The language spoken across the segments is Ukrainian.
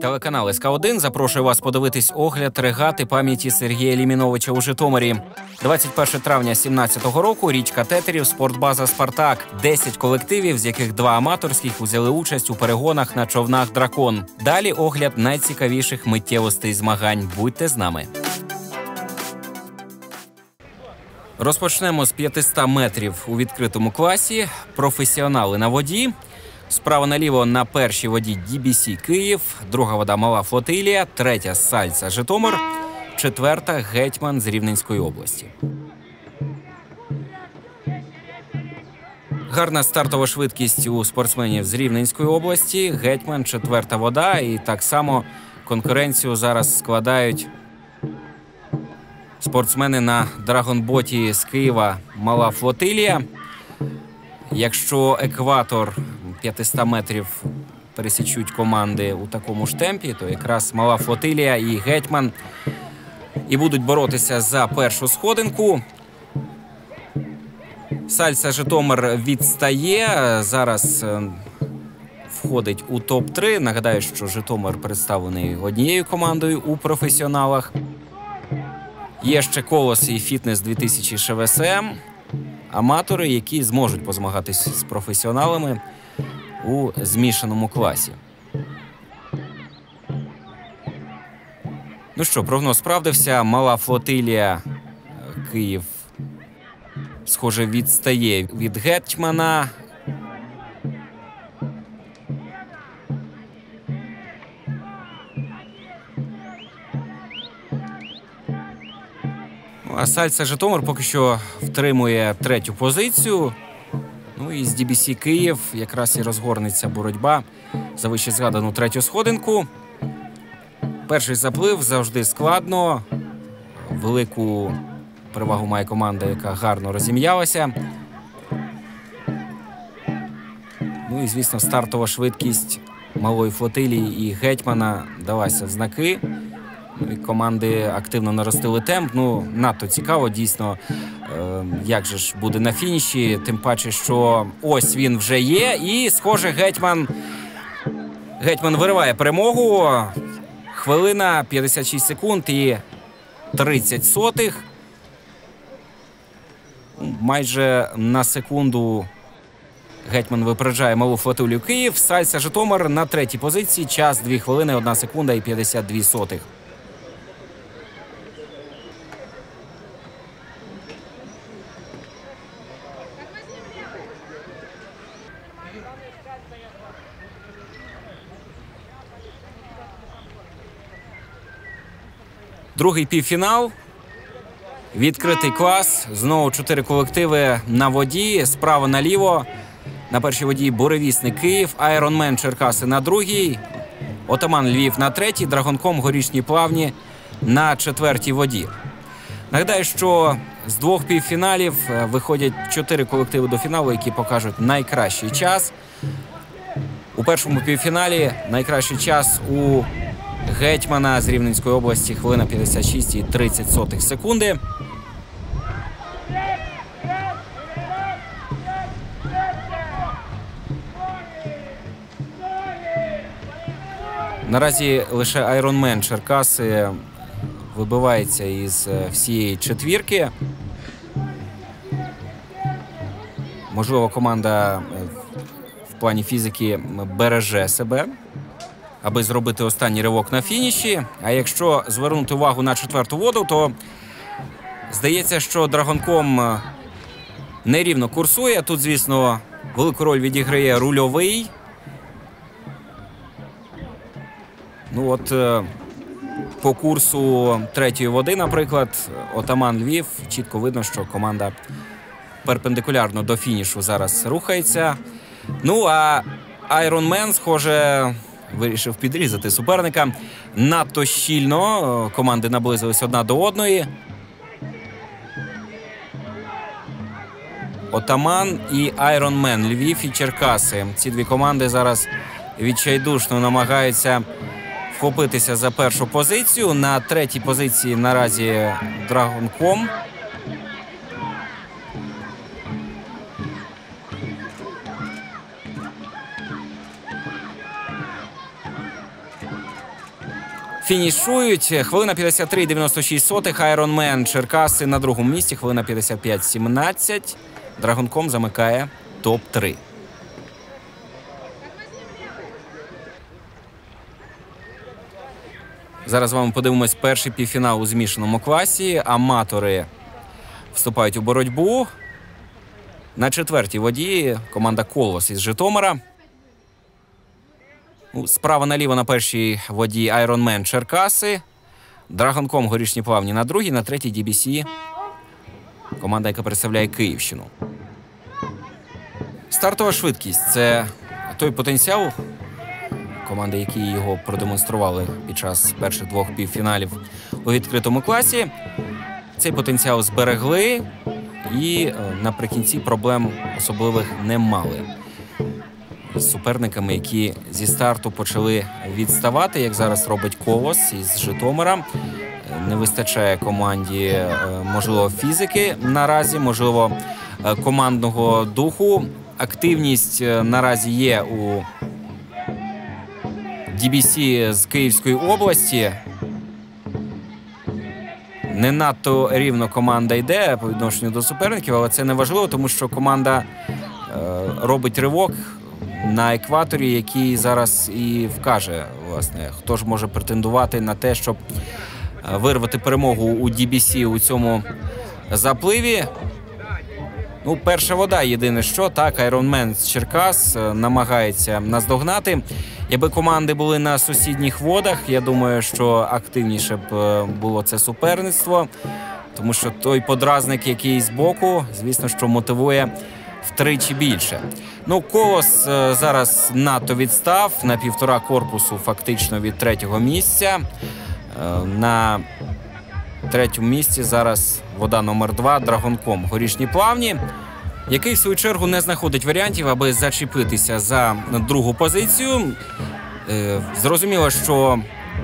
Телеканал СК 1 запрошує вас подивитись огляд регати пам'яті Сергія Ліміновича у Житомирі. 21 травня 2017 року. Річка тетерів, спортбаза Спартак. 10 колективів, з яких два аматорських взяли участь у перегонах на човнах Дракон. Далі огляд найцікавіших миттєвостей змагань. Будьте з нами. Розпочнемо з 500 метрів у відкритому класі. Професіонали на воді. Справа наліво на першій воді DBC Київ, друга вода Мала Флотилія, третя Сальця Житомир, четверта гетьман з Рівненської області. Гарна стартова швидкість у спортсменів з Рівненської області. Гетьман, четверта вода. І так само конкуренцію зараз складають спортсмени на драгонботі з Києва Мала Флотилія. Якщо екватор 500 метрів пересічуть команди у такому ж темпі, то якраз мала флотилія і гетьман і будуть боротися за першу сходинку. Сальса Житомир відстає. Зараз е, входить у топ-3. Нагадаю, що Житомир представлений однією командою у професіоналах. Є ще колос і фітнес 2000 ШВСМ. Аматори, які зможуть позмагатися з професіоналами у змішаному класі. Ну що, прогноз справдився. Мала флотилія Київ, схоже, відстає від гетьмана. Ну, а Сальця Житомир поки що втримує третю позицію. І з DBC Київ якраз і розгорнеться боротьба за вище згадану третю сходинку. Перший заплив завжди складно. Велику перевагу має команда, яка гарно розім'ялася. Ну і, звісно, стартова швидкість малої флотилії і гетьмана далася в знаки. Команди активно наростили темп. Ну, надто цікаво, дійсно, е, як же ж буде на фініші. Тим паче, що ось він вже є. І, схоже, гетьман. Гетьман вириває перемогу. Хвилина 56 секунд і 30 сотих. Майже на секунду гетьман випереджає малу флотилію Київ. Сальса Житомир на третій позиції. Час 2 хвилини, 1 секунда і 52 сотих. Другий півфінал. Відкритий клас. Знову чотири колективи на воді. Справа наліво. На першій воді буревісник Київ, Айронмен Черкаси на другій. Отаман Львів на третій, Драгонком горішні плавні на четвертій воді. Нагадаю, що з двох півфіналів е, виходять чотири колективи до фіналу, які покажуть найкращий час. У першому півфіналі найкращий час у гетьмана з Рівненської області хвилина 56 і 30 сотих секунди. Наразі лише Айронмен Черкаси вибивається із е, всієї четвірки. Можливо, команда е, в плані фізики береже себе аби зробити останній ривок на фініші. А якщо звернути увагу на четверту воду, то здається, що Драгонком е, нерівно курсує. Тут, звісно, велику роль відіграє рульовий. Ну от е, по курсу третьої води, наприклад, отаман Львів, чітко видно, що команда перпендикулярно до фінішу зараз рухається. Ну а Айронмен, схоже, вирішив підрізати суперника. Надто щільно команди наблизились одна до одної. Отаман і Айронмен Львів і Черкаси. Ці дві команди зараз відчайдушно намагаються вхопитися за першу позицію. На третій позиції наразі Драгонком. Фінішують. Хвилина 53,96 Айронмен Черкаси на другому місці. Хвилина 55,17. Драгонком замикає топ-3. Зараз з вами подивимось перший півфінал у змішаному класі. Аматори вступають у боротьбу. На четвертій воді команда Колос із Житомира. Справа наліво на першій воді Айронмен Черкаси. Драгонком горішні плавні на другій, на третій DBC. Команда, яка представляє Київщину. Стартова швидкість це той потенціал, команди, які його продемонстрували під час перших двох півфіналів у відкритому класі. Цей потенціал зберегли і е, наприкінці проблем особливих не мали. З суперниками, які зі старту почали відставати, як зараз робить колос із Житомира. Не вистачає команді, е, можливо, фізики наразі, можливо, е, командного духу. Активність е, наразі є у DBC з Київської області. Не надто рівно команда йде по відношенню до суперників, але це не важливо, тому що команда робить ривок на екваторі, який зараз і вкаже, власне, хто ж може претендувати на те, щоб е, вирвати перемогу у DBC у цьому запливі. Ну, перша вода, єдине що так, Айронмен з Черкас е, намагається наздогнати. Якби команди були на сусідніх водах, я думаю, що активніше б е, було це суперництво, тому що той подразник, який збоку, звісно, що мотивує втричі більше. Ну, колос е, зараз надто відстав на півтора корпусу, фактично від третього місця. Е, На третьому місці зараз вода номер 2 Драгонком горішні плавні, який в свою чергу не знаходить варіантів, аби зачепитися за другу позицію. Е, Зрозуміло, що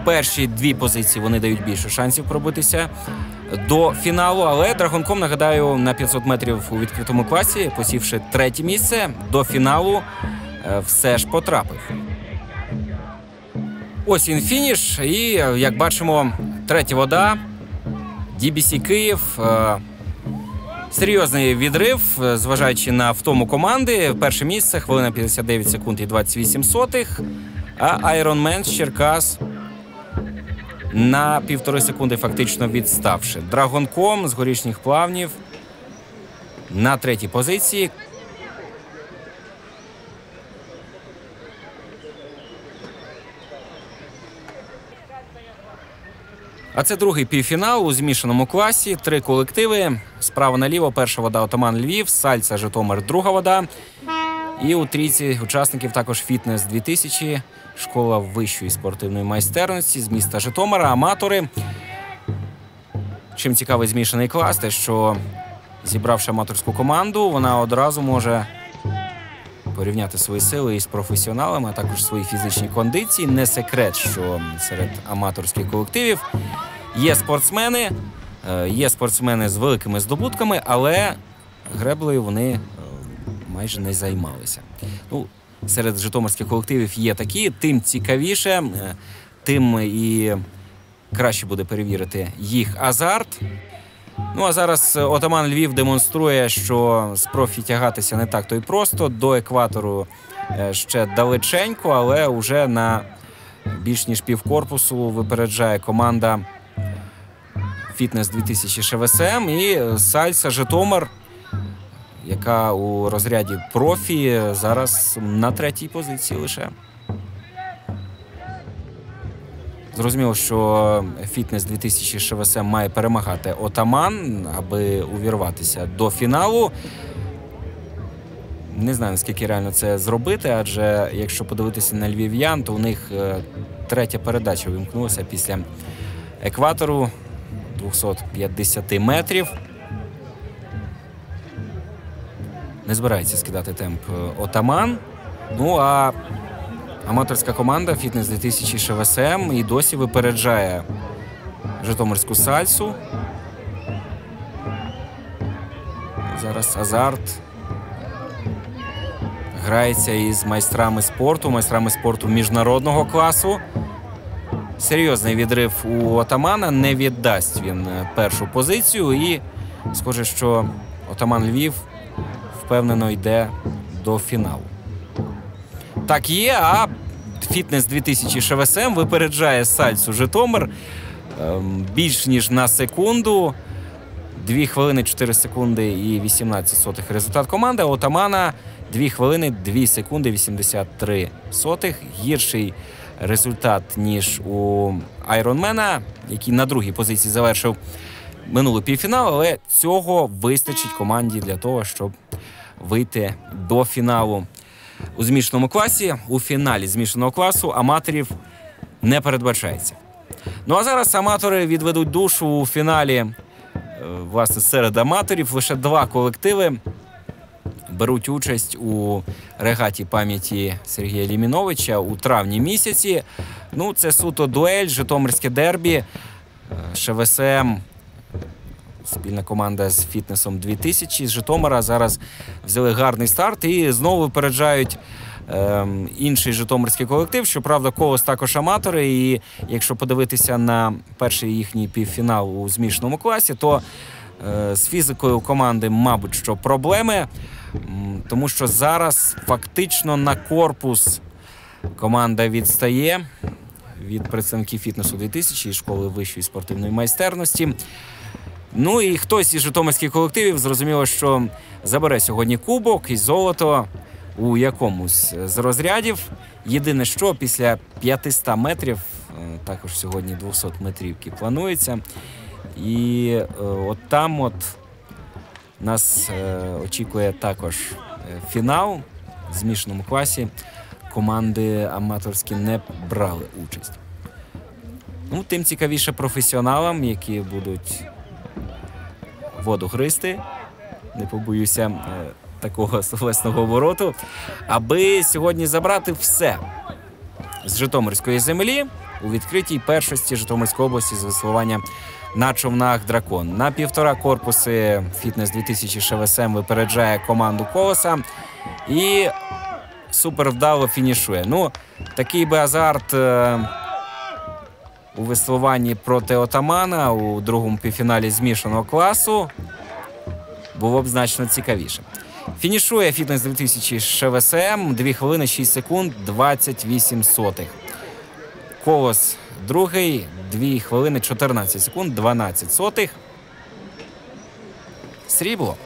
перші дві позиції вони дають більше шансів пробитися до фіналу. Але Драгонком, нагадаю, на 500 метрів у відкритому класі, посівши третє місце, до фіналу е, все ж потрапив. Ось він фініш, і е, як бачимо, третя вода. DBC Київ. е, Серйозний відрив, зважаючи на втому команди. Перше місце, хвилина 59 секунд і 28 сотих. А Айронмен з Черкас на півтори секунди фактично відставши. Драгонком з горішніх плавнів на третій позиції. А це другий півфінал у змішаному класі. Три колективи. Справа наліво. Перша вода Отаман Львів, Сальця Житомир, друга вода. І у трійці учасників також фітнес 2000, школа вищої спортивної майстерності з міста Житомира, аматори. Чим цікавий змішаний клас, те, що зібравши аматорську команду, вона одразу може порівняти свої сили із професіоналами, а також свої фізичні кондиції. Не секрет, що серед аматорських колективів є спортсмени, е, є спортсмени з великими здобутками, але греблею вони е, майже не займалися. Ну, серед житомирських колективів є такі, тим цікавіше, е, тим і краще буде перевірити їх азарт. Ну а зараз е, отаман Львів демонструє, що з профі тягатися не так то й просто. До екватору е, ще далеченько, але вже на більш ніж півкорпусу випереджає команда Фітнес 2000 ШВСМ і Сальса Житомир, яка у розряді профі зараз на третій позиції лише. Зрозуміло, що фітнес 2000 ШВСМ має перемагати отаман, аби увірватися до фіналу. Не знаю, наскільки реально це зробити, адже якщо подивитися на львів'ян, то у них е, третя передача вимкнулася після екватору 250 метрів. Не збирається скидати темп е, отаман. Ну а Аматорська команда Фітнес 2000 ШВСМ і досі випереджає Житомирську сальсу. Зараз азарт грається із майстрами спорту, майстрами спорту міжнародного класу. серйозний відрив у отамана. Не віддасть він першу позицію. І схоже, що отаман Львів впевнено йде до фіналу. Так є, а фітнес 2000 ШВСМ випереджає Сальцу Житомир ем, більш ніж на секунду. 2 хвилини 4 секунди і 18 сотих результат команди. Отамана 2 хвилини 2 секунди 83 сотих. Гірший результат, ніж у Айронмена, який на другій позиції завершив минулий півфінал, але цього вистачить команді для того, щоб вийти до фіналу у змішаному класі. У фіналі змішаного класу аматорів не передбачається. Ну а зараз аматори відведуть душу у фіналі. е, Власне, серед аматорів лише два колективи беруть участь у регаті пам'яті Сергія Ліміновича у травні місяці. Ну, це суто дуель, Житомирське дербі, е, ШВСМ. Спільна команда з фітнесом 2000 з Житомира зараз взяли гарний старт і знову випереджають ем, інший житомирський колектив. Щоправда, колос також аматори. І якщо подивитися на перший їхній півфінал у змішаному класі, то е, з фізикою команди, мабуть, що проблеми, тому що зараз фактично на корпус команда відстає від представників фітнесу 2000 і школи вищої спортивної майстерності. Ну і хтось із житомирських колективів зрозуміло, що забере сьогодні кубок і золото у якомусь з розрядів. Єдине, що після 500 метрів, е, також сьогодні 200 метрівки планується. І е, от там от нас е, очікує також фінал в змішаному класі. Команди аматорські не брали участь. Ну, тим цікавіше професіоналам, які будуть воду гристи. Не побоюся е, такого словесного обороту, аби сьогодні забрати все з Житомирської землі у відкритій першості Житомирської області з веслування на човнах дракон. На півтора корпуси фітнес 2000 ШВСМ випереджає команду колоса і супер вдало фінішує. Ну, такий би азарт. У веслуванні проти отамана у другому півфіналі змішаного класу було б значно цікавіше. Фінішує фітнес 2000 ШВСМ 2 хвилини 6 секунд 28 сотих. Колос другий 2 хвилини 14 секунд 12 сотих. Срібло.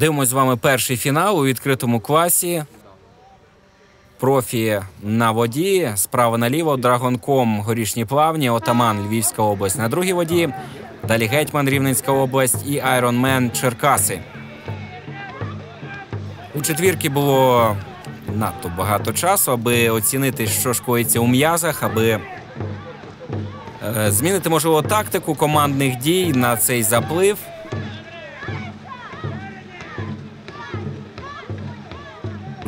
Дивимось з вами перший фінал у відкритому класі. Профі на воді. Справа наліво. Драгонком горішні плавні. Отаман Львівська область на другій воді. Далі Гетьман Рівненська область і Айронмен Черкаси. У четвірки було надто багато часу, аби оцінити, що ж у м'язах, аби е, змінити, можливо, тактику командних дій на цей заплив.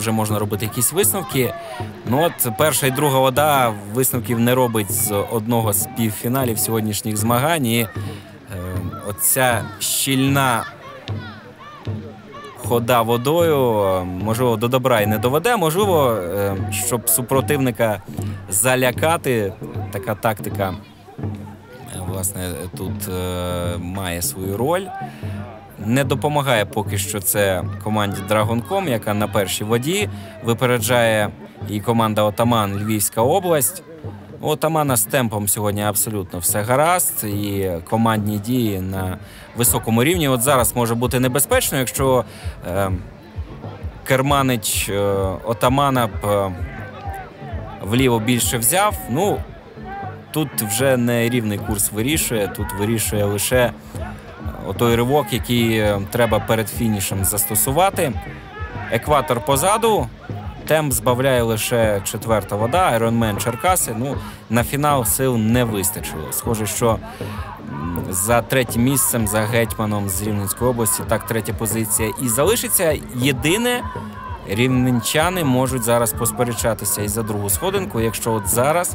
Вже можна робити якісь висновки. Ну от перша і друга вода висновків не робить з одного з півфіналів сьогоднішніх змагань. І е, оця щільна хода водою, можливо, до добра і не доведе. Можливо, е, щоб супротивника залякати, така тактика. е, Власне, тут е, має свою роль. Не допомагає поки що це команді Драгонком, яка на першій воді випереджає і команда Отаман Львівська область. У Отамана з темпом сьогодні абсолютно все гаразд, і командні дії на високому рівні. От зараз може бути небезпечно, якщо е, керманич е, Отамана б е, вліво більше взяв. Ну тут вже не рівний курс вирішує, тут вирішує лише отой ривок, який е, треба перед фінішем застосувати. Екватор позаду. Темп збавляє лише четверта вода, Ironman Черкаси. Ну, на фінал сил не вистачило. Схоже, що за третім місцем, за гетьманом з Рівненської області, так третя позиція і залишиться. Єдине, рівненчани можуть зараз посперечатися і за другу сходинку, якщо от зараз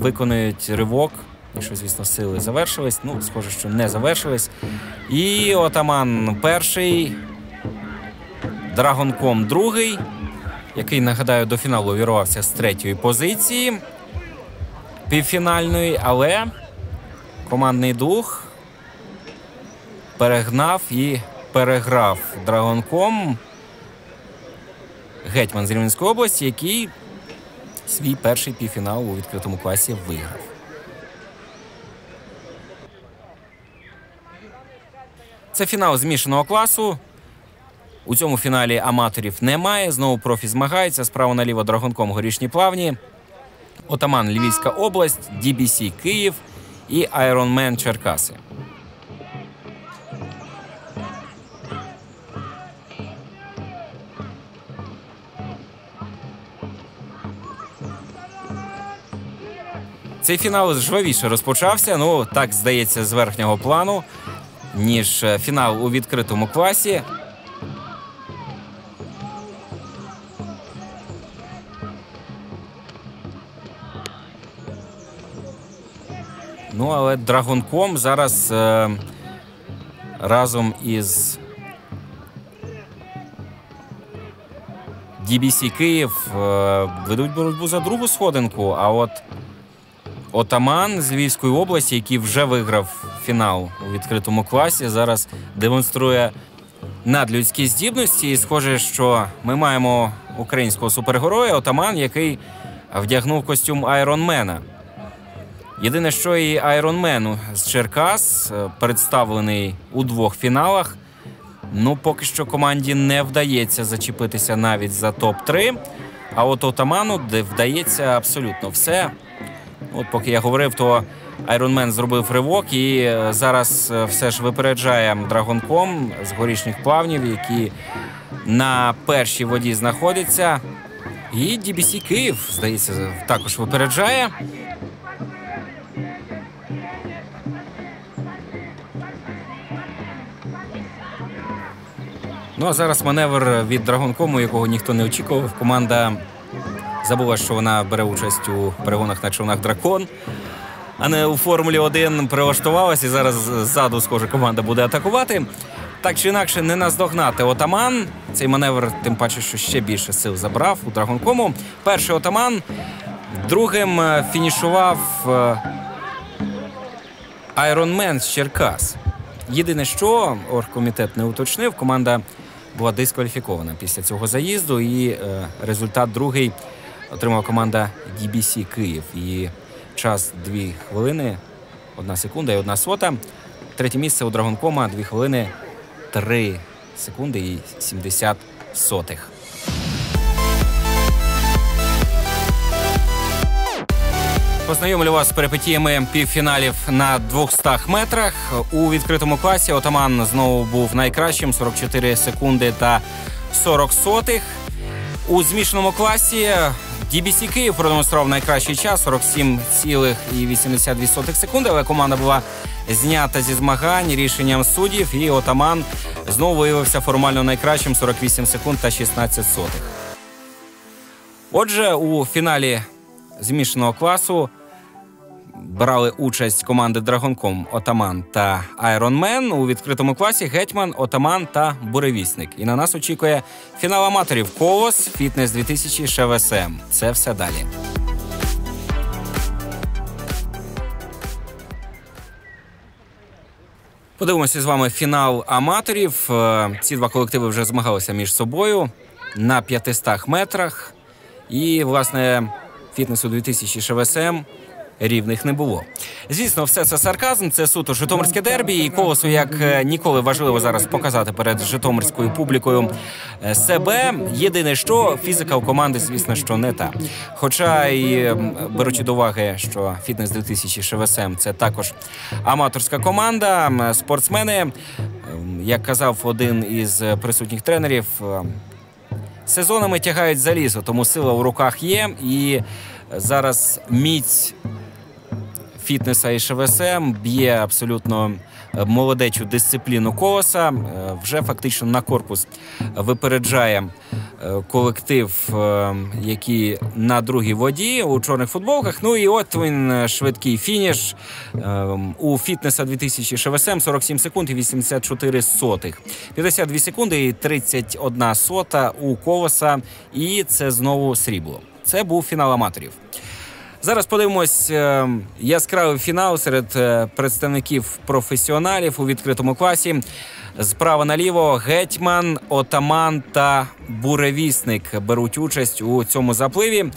виконують ривок. Якщо, звісно, сили завершились. Ну, схоже, що не завершились. І отаман перший, Драгонком другий, який, нагадаю, до фіналу вірвався з третьої позиції півфінальної, але командний дух перегнав і переграв Драгонком гетьман з Рівненської області, який свій перший півфінал у відкритому класі виграв. Це фінал змішаного класу. У цьому фіналі аматорів немає. Знову профі змагаються. Справа наліво драгонком горішні плавні. Отаман Львівська область, DBC Київ і Айронмен Черкаси. Цей фінал жвавіше розпочався. Ну так здається, з верхнього плану, ніж е, фінал у відкритому класі. Ну, але Драгонком зараз е, разом із DBC Київ е, ведуть боротьбу за другу сходинку. А от Отаман з Львівської області, який вже виграв фінал у відкритому класі, зараз демонструє надлюдські здібності. І схоже, що ми маємо українського супергероя, отаман, який вдягнув костюм Айронмена. Єдине, що і Айронмен з Черкас е, представлений у двох фіналах. Ну, поки що команді не вдається зачепитися навіть за топ-3. А от отаману вдається абсолютно все. От поки я говорив, то Айронмен зробив ривок і е, зараз е, все ж випереджає драгонком з горішніх плавнів, які на першій воді знаходяться. І DBC Київ, здається, також випереджає. Ну а зараз маневр від Драгонкому, якого ніхто не очікував. Команда забула, що вона бере участь у перегонах на човнах дракон, а не у Формулі 1 прилаштувалась і зараз ззаду, схоже, команда буде атакувати. Так чи інакше, не наздогнати отаман. Цей маневр, тим паче, що ще більше сил забрав у Драгонкому. Перший отаман, другим е, фінішував Айронмен з Черкас. Єдине, що оргкомітет не уточнив, команда була дискваліфікована після цього заїзду, і е, результат другий отримала команда DBC Київ. І час 2 хвилини, 1 секунда і 1 сота. Третє місце у Драгонкома 2 хвилини 3 секунди і 70 сотих. Познайомлю вас з перипетіями півфіналів на 200 метрах. У відкритому класі отаман знову був найкращим 44 секунди та 40 сотих. У змішаному класі DBC Київ продемонстрував найкращий час 47,82 секунди, але команда була знята зі змагань рішенням суддів, і отаман знову виявився формально найкращим 48 секунд та 16 сотих. Отже, у фіналі змішаного класу брали участь команди Драгонком Отаман та Айронмен у відкритому класі Гетьман, Отаман та Буревісник. І на нас очікує фінал аматорів Колос Фітнес 2000 ШВСМ. Це все далі. Подивимося з вами фінал аматорів. Е, ці два колективи вже змагалися між собою на 500 метрах. І, власне, фітнесу 2000 ШВСМ рівних не було. Звісно, все це сарказм. Це суто Житомирське дербі, і колосу як е, ніколи важливо зараз показати перед Житомирською публікою е, себе. Єдине, що фізика у команди, звісно, що не та. Хоча і беручи до уваги, що фітнес 2000 ШВСМ це також аматорська команда. Спортсмени, як казав один із присутніх тренерів. Сезонами тягають залізо, тому сила у руках є, і зараз міць фітнеса і ШВСМ б'є абсолютно молодечу дисципліну колоса. Е, вже фактично на корпус випереджає е, колектив, е, який на другій воді у чорних футболках. Ну і от він швидкий фініш у фітнеса 2000 ШВСМ 47 секунд і 84 сотих. 52 секунди і 31 сота у колоса. І це знову срібло. Це був фінал аматорів. Зараз подивимось е, яскравий фінал серед е, представників професіоналів у відкритому класі. Справа наліво гетьман, отаман та буревісник беруть участь у цьому запливі.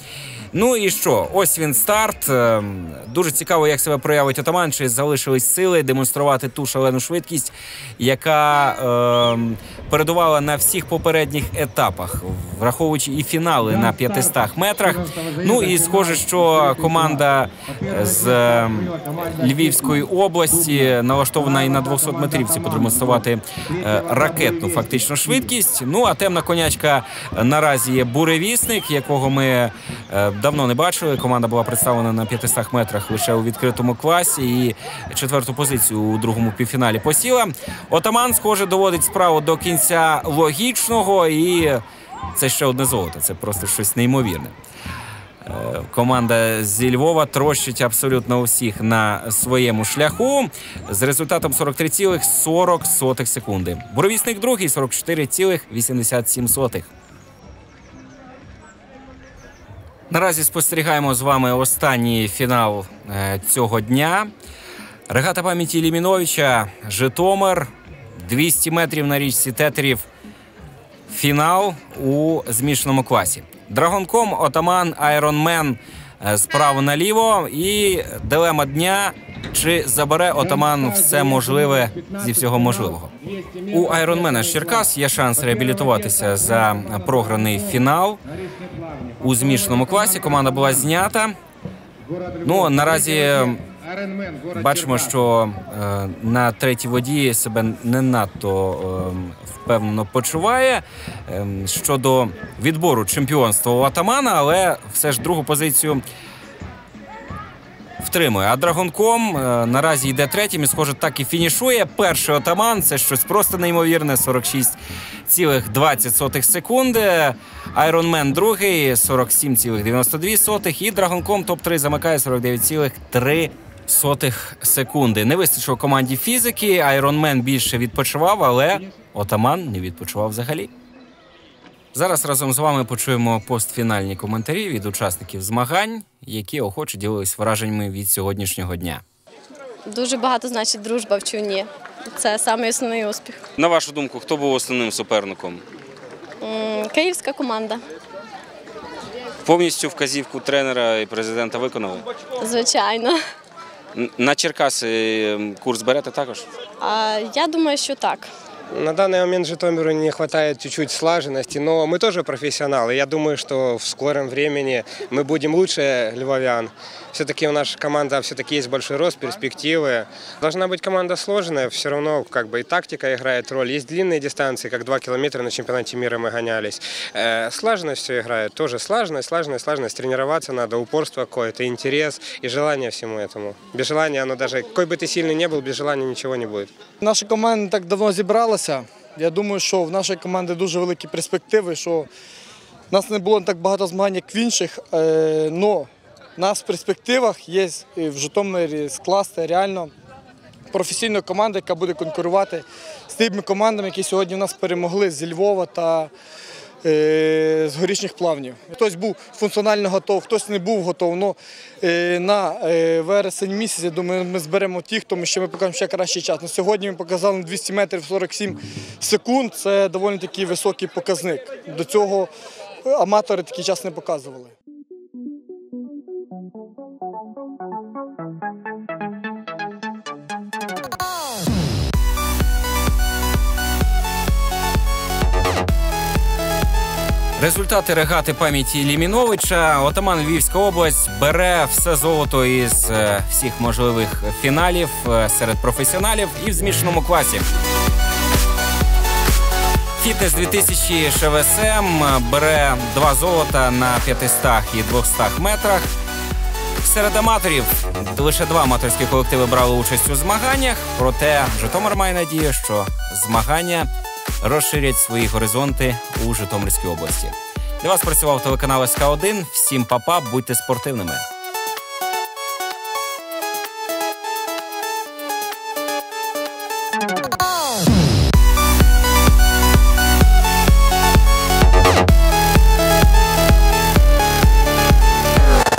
Ну і що? Ось він старт. Е, дуже цікаво, як себе проявить отаман. Чи залишились сили демонструвати ту шалену швидкість, яка е, передувала на всіх попередніх етапах, враховуючи і фінали на 500 метрах. Ну і схоже, що команда з е, Львівської області налаштована і на 200 метрівці продемонструвати е, ракетну фактично швидкість. Ну а темна конячка наразі є буревісник, якого ми е, давно не бачили. Команда була представлена на 500 метрах лише у відкритому класі. І четверту позицію у другому півфіналі посіла. Отаман, схоже, доводить справу до кінця логічного, і це ще одне золото. Це просто щось неймовірне. Е, команда зі Львова трощить абсолютно усіх на своєму шляху з результатом 43,40 секунди. Буровісник другий 44,87. Наразі спостерігаємо з вами останній фінал е, цього дня. Регата пам'яті Ліміновича, Житомир, 200 метрів на річці Тетерів. Фінал у змішаному класі. Драгонком, отаман, айронмен е, справа наліво. І дилема дня. Чи забере отаман все можливе зі всього можливого? У айронмена з Черкас є шанс реабілітуватися за програний фінал у змішаному класі. Команда була знята. Ну наразі бачимо, що е, на третій воді себе не надто е, впевнено почуває е, щодо відбору чемпіонства у Атамана, але все ж другу позицію. Втримує. А Драгонком е, наразі йде третім і, схоже, так і фінішує. Перший отаман це щось просто неймовірне. 46,20 секунди. Айронмен другий 47,92. І Драгонком топ-3 замикає 49,3 сотих секунди. Не вистачило команді фізики. Айронмен більше відпочивав, але отаман не відпочивав взагалі. Зараз разом з вами почуємо постфінальні коментарі від учасників змагань, які охоче ділились враженнями від сьогоднішнього дня. Дуже багато значить дружба в човні. Це саме основний успіх. На вашу думку, хто був основним суперником? М, Київська команда, Повністю вказівку тренера і президента виконали. звичайно. Н- На Черкаси ем, курс берете також? А я думаю, що так. На данный момент Житомиру не хватает чуть-чуть слаженности, но мы тоже профессионалы. Я думаю, что в скором времени мы будем лучше львовян. Все-таки у нашей команды все-таки есть большой рост, перспективы. Должна быть команда сложная, все равно как бы и тактика играет роль. Есть длинные дистанции, как 2 километра на чемпионате мира мы гонялись. Э, слаженность все играет, тоже слаженность, слаженность, слаженность. Тренироваться надо, упорство какое-то, интерес и желание всему этому. Без желания оно даже, какой бы ты сильный не был, без желания ничего не будет. Наша команда не так давно зібралася. Я думаю, що в нашої команди дуже великі перспективи, що в нас не було так багато змагань, як в інших. але в нас в перспективах є в Житомирі скласти реально професійну команду, яка буде конкурувати з тими командами, які сьогодні в нас перемогли зі Львова та е, з горішніх плавнів. Хтось був функціонально готов, хтось не був готов. Ну, е, на е, вересень місяць, я думаю, ми зберемо тих, тому що ми покажемо ще кращий час. На сьогодні ми показали 200 метрів 47 секунд. Це доволі такий високий показник. До цього аматори такий час не показували. Результати регати пам'яті Ліміновича. Отаман Львівська область бере все золото із е, всіх можливих фіналів е, серед професіоналів і в змішаному класі. Фітнес 2000 ШВСМ бере два золота на 500 і 200 метрах. серед аматорів. Лише два аматорські колективи брали участь у змаганнях. Проте Житомир має надію, що змагання розширять свої горизонти у Житомирській області. Для вас працював телеканал СК 1 Всім папа, будьте спортивними.